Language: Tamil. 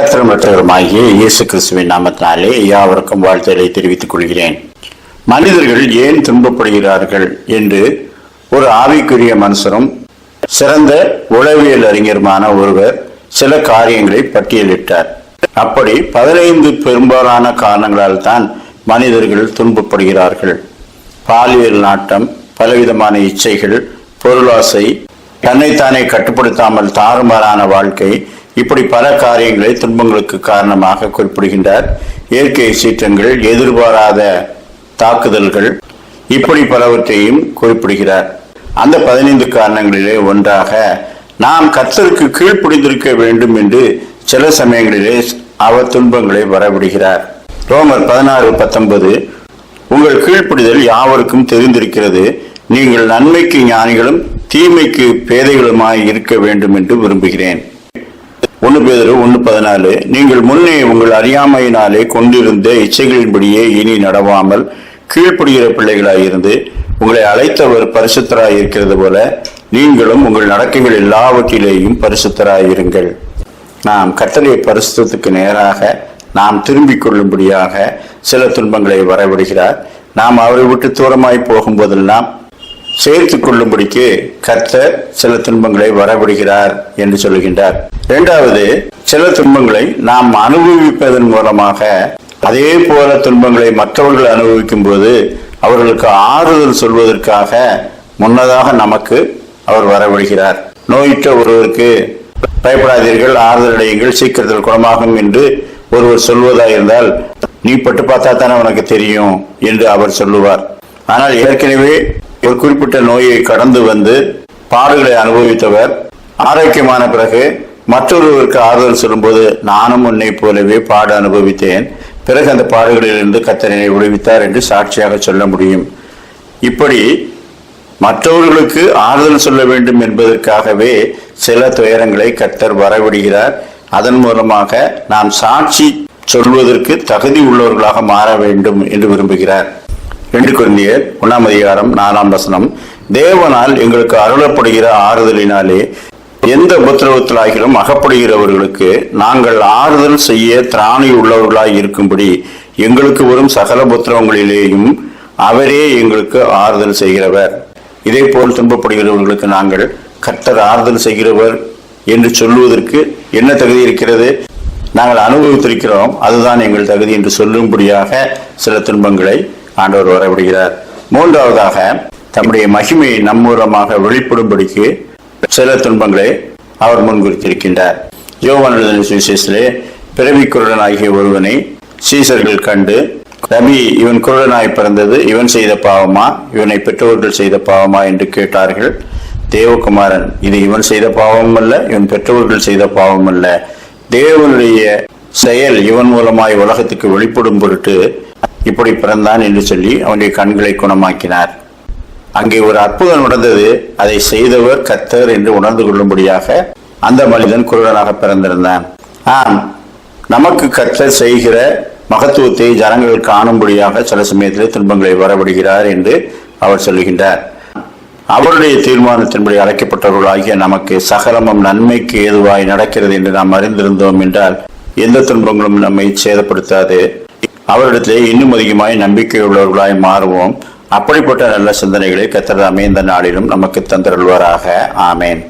கத்திரமற்றவருமாகிய இயேசு கிறிஸ்துவின் நாமத்தினாலே யாவருக்கும் வாழ்த்துக்களை தெரிவித்துக் கொள்கிறேன். மனிதர்கள் ஏன் துன்பப்படுகிறார்கள் என்று ஒரு ஆவிக்குரிய மனுஷரும் சிறந்த உளவியல் அறிஞருமான ஒருவர் சில காரியங்களை பட்டியலிட்டார். அப்படி பதினைந்து பெரும்பாலான காரணங்களால் தான் மனிதர்கள் துன்பப்படுகிறார்கள். பாலியல் நாட்டம் பலவிதமான இச்சைகள் பொருளாசை தன்னைத்தானே கட்டுப்படுத்தாமல் தாறுமாறான வாழ்க்கை இப்படி பல காரியங்களை துன்பங்களுக்கு காரணமாக குறிப்பிடுகின்றார். இயற்கை சீற்றங்கள் எதிர்பாராத தாக்குதல்கள் இப்படி பலவற்றையும் குறிப்பிடுகிறார். அந்த பதினைந்து காரணங்களிலே ஒன்றாக நாம் கர்த்தருக்கு கீழ்ப்படிந்திருக்க வேண்டும் என்று சில சமயங்களிலே அவர் துன்பங்களை வரவிடுகிறார். ரோமர் பதினாறு பத்தொன்பது உங்கள் கீழ்ப்படிதல் யாவருக்கும் தெரிந்திருக்கிறது. நீங்கள் நன்மைக்கு ஞானிகளும் தீமைக்கு பேதைகளுமாய் இருக்க வேண்டும் என்று விரும்புகிறேன். ஒன்று பேதரு ஒன்று பதினாலு. நீங்கள் முன்னே உங்கள் அறியாமையினாலே கொண்டிருந்த இச்சைகளின்படியே இனி நடவாமல் கீழ்ப்படுகிற பிள்ளைகளாயிருந்து உங்களை அழைத்தவர் பரிசுத்தராய் இருக்கிறது போல நீங்களும் உங்கள் நடக்கைகள் எல்லாவற்றிலேயும் பரிசுத்தராயிருங்கள். நாம் கட்டளை பரிசுத்தத்துக்கு நேராக நாம் திரும்பிக் கொள்ளும்படியாக சில துன்பங்களை வரவிடுகிறார். நாம் அவரை விட்டு தூரமாய் போகும்போதெல்லாம் சேர்த்து கொள்ளும்படிக்கு கர்த்தர் சில துன்பங்களை வரவிடுகிறார் என்று சொல்லுகின்றார். இரண்டாவது சில துன்பங்களை நாம் அனுபவிப்பதன் மூலமாக அதே போல துன்பங்களை மற்றவர்கள் அனுபவிக்கும் போது அவர்களுக்கு ஆறுதல் சொல்வதற்காக முன்னதாக நமக்கு அவர் வரவிடுகிறார். நோயிட்ட ஒருவருக்கு பயப்படாதீர்கள் ஆறுதல் அடையுங்கள் சீக்கிரத்தில் குணமாகும் என்று ஒருவர் சொல்வதாக இருந்தால் நீ பட்டு பார்த்தா தானே உனக்கு தெரியும் என்று அவர் சொல்லுவார். ஆனால் ஏற்கனவே ஒரு குறிப்பிட்ட நோயை கடந்து வந்து பாடுகளை அனுபவித்தவர். ஆரோக்கியமான பிறகு மற்றொருவருக்கு ஆறுதல் சொல்லும்போது நானும் உன்னை போலவே பாடு அனுபவித்தேன். பிறகு அந்த பாடுகளிலிருந்து கத்தனை விடுவித்தார் என்று சாட்சியாக சொல்ல முடியும். இப்படி மற்றவர்களுக்கு ஆறுதல் சொல்ல வேண்டும் என்பதற்காகவே சில துயரங்களை கத்தர் வரவிடுகிறார். அதன் மூலமாக நாம் சாட்சி சொல்வதற்கு தகுதி உள்ளவர்களாக மாற வேண்டும் என்று விரும்புகிறார். என்று குருந்தியர் ஒன்னாம் அதிகாரம் நாலாம் வசனம் தேவனால் எங்களுக்கு அருளப்படுகிற ஆறுதலினாலே எந்த உபத்திரவத்திலாகிலும் அகப்படுகிறவர்களுக்கு நாங்கள் ஆறுதல் செய்ய திராணி உள்ளவர்களாய் இருக்கும்படி எங்களுக்கு வரும் சகல உபத்திரவங்களிலேயும் அவரே எங்களுக்கு ஆறுதல் செய்கிறவர். இதே போல் துன்பப்படுகிறவர்களுக்கு நாங்கள் கர்த்தர் ஆறுதல் செய்கிறவர் என்று சொல்லுவதற்கு என்ன தகுதி இருக்கிறது? நாங்கள் அனுபவித்திருக்கிறோம். அதுதான் எங்கள் தகுதி என்று சொல்லும்படியாக சில துன்பங்களை ஆண்டவர் வரவிடுகிறார். மூன்றாவதாக தம்முடைய மகிமையை நம்மூலமாக வெளிப்படும்படிக்கு சில துன்பங்களை அவர் முன்குறித்திருக்கின்றார் யோவான் எழுதின சுவிசேஷத்திலே பிறவி குருடனாகிய ஒருவனை சீசர்கள் கண்டு ரபி இவன் குருடனாய் பிறந்தது இவன் செய்த பாவமா? இவனை பெற்றோர்கள் செய்த பாவமா? என்று கேட்டார்கள். தேவகுமாரன் இது இவன் செய்த பாவம் அல்ல இவன் பெற்றோர்கள் செய்த பாவம் அல்ல தேவனுடைய செயல் இவன் மூலமாய் உலகத்துக்கு வெளிப்படும் பொருட்டு இப்படி பிறந்தான் என்று சொல்லி அவனுடைய கண்களை குணமாக்கினார். அங்கே ஒரு அற்புதம் நடந்தது. அதை செய்தவர் கத்தர் என்று உணர்ந்து கொள்ளும்படியாக அந்த மனிதன் குருடனாக பிறந்திருந்தான். ஆம் நமக்கு கத்தர் செய்கிற மகத்துவத்தை ஜனங்கள் காணும்படியாக சில சமயத்தில் துன்பங்களை வரவிடுகிறார் என்று அவர் சொல்லுகின்றார். அவருடைய தீர்மானத்தின்படி அழைக்கப்பட்டவர்களாகிய நமக்கு சகலமும் நன்மைக்கு ஏதுவாய் நடக்கிறது என்று நாம் அறிந்திருந்தோம் என்றால் எந்த துன்பங்களும் நம்மை சேதப்படுத்தாது. அவரிடத்திலே இன்னும் அதிகமாய் நம்பிக்கை உள்ளவர்களாய் மாறுவோம். அப்படிப்பட்ட நல்ல சிந்தனைகளை கத்தர் அமைந்த நாளிலும் நமக்கு தந்தருள்வாராக. ஆமேன்.